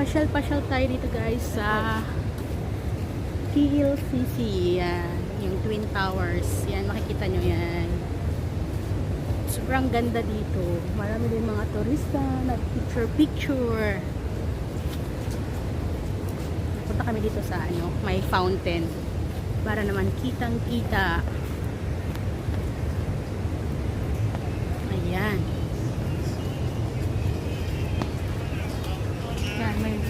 Pasyal-pasyal tayo dito guys sa KLCC. Yan. Yung Twin Towers. Yan, makikita nyo yan. Sobrang ganda dito. Marami din mga turista na picture-picture. Punta kami dito sa ano, may fountain. Para naman kitang-kita. Ayan.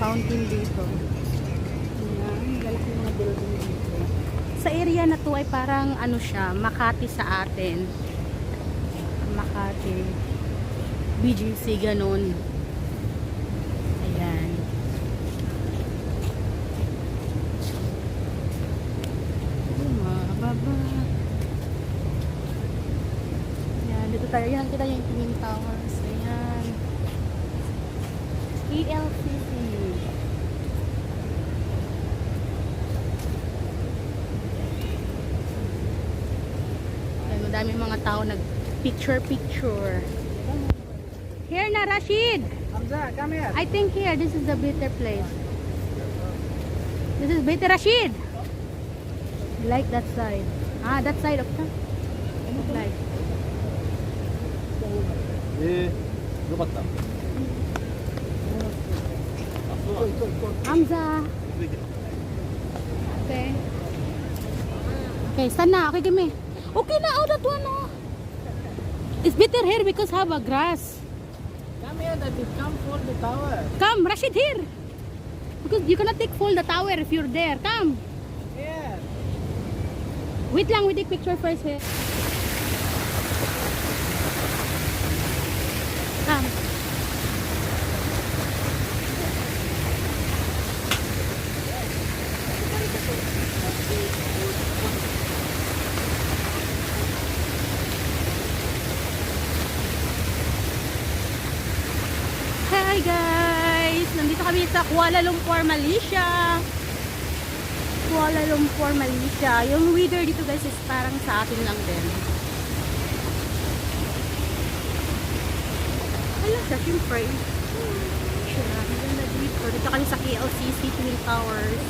Fountain dito. Ayan, lalaki mga building dito. Sa area na to ay parang ano siya, Makati sa atin. Makati. BGC, ganun. Ayan. Mababa. Ayan, dito tayo. Yan, kita yung Twin Towers. Ayan. ELCC. Dami mga tao nag picture picture. Here na Rashid. Hamza, come here. I think here this is the better place. This is better Rashid. Like that side. Ah, that side of the like. Eh, yokatta. Hamza. Okay. Okay, stand na. Okay, give me. Okay na, oh, that one, oh. It's better here because have a grass. Come here, that is come for the tower. Come, Rashid, here. Because you cannot take full the tower if you're there. Come. Here. Wait lang, we take picture first here. Come. Guys! Nandito kami sa Kuala Lumpur, Malaysia. Kuala Lumpur, Malaysia. Yung weather dito guys is parang sa atin lang din. Hala siya, syempre. Siya, ang ganda dito. Dito kami sa KLCC Twin Towers.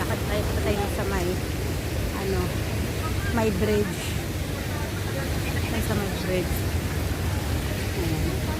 Lakad tayo, tayo sa may, ano, may bridge. Tayo sa may bridge. Ayan.